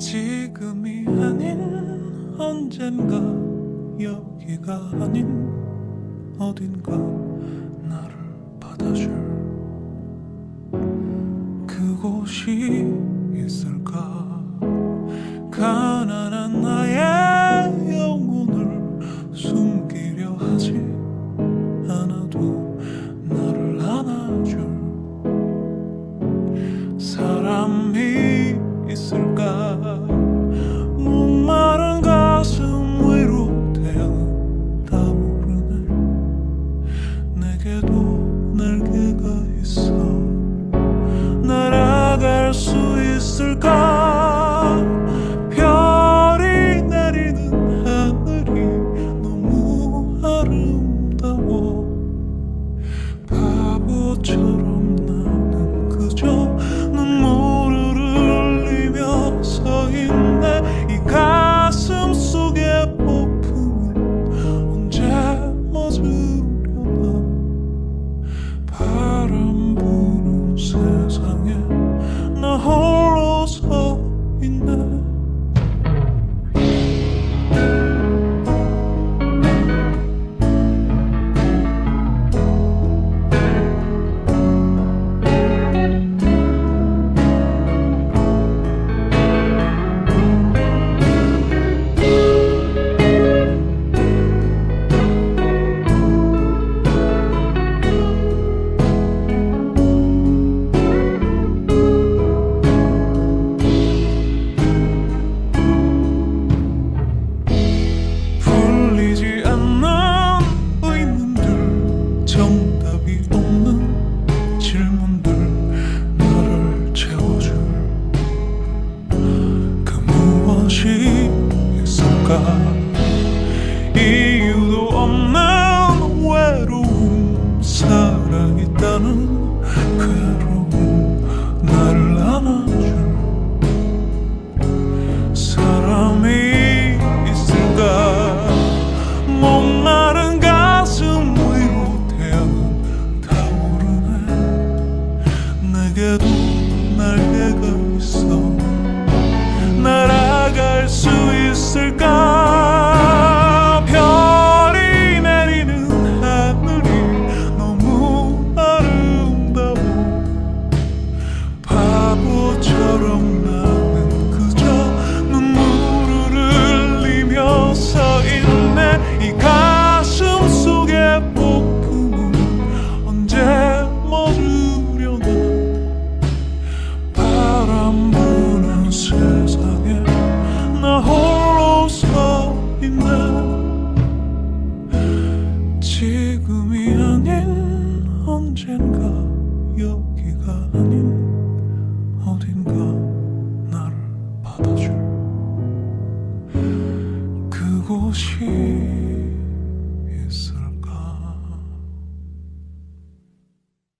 지금이 아닌 언젠가 여기가 아닌 어딘가 나를 받아줄 그곳이 있을까? go 걸까? 이유도 없는 외로움 사랑 있다는 괴로움 나를 안아줄 사람이 있을까? 목마른 가슴 위로 태양은 타오르네. 내게도 날개 지금이 아닌 언젠가 여기가 아닌 어딘가 나를 받아줄 그곳이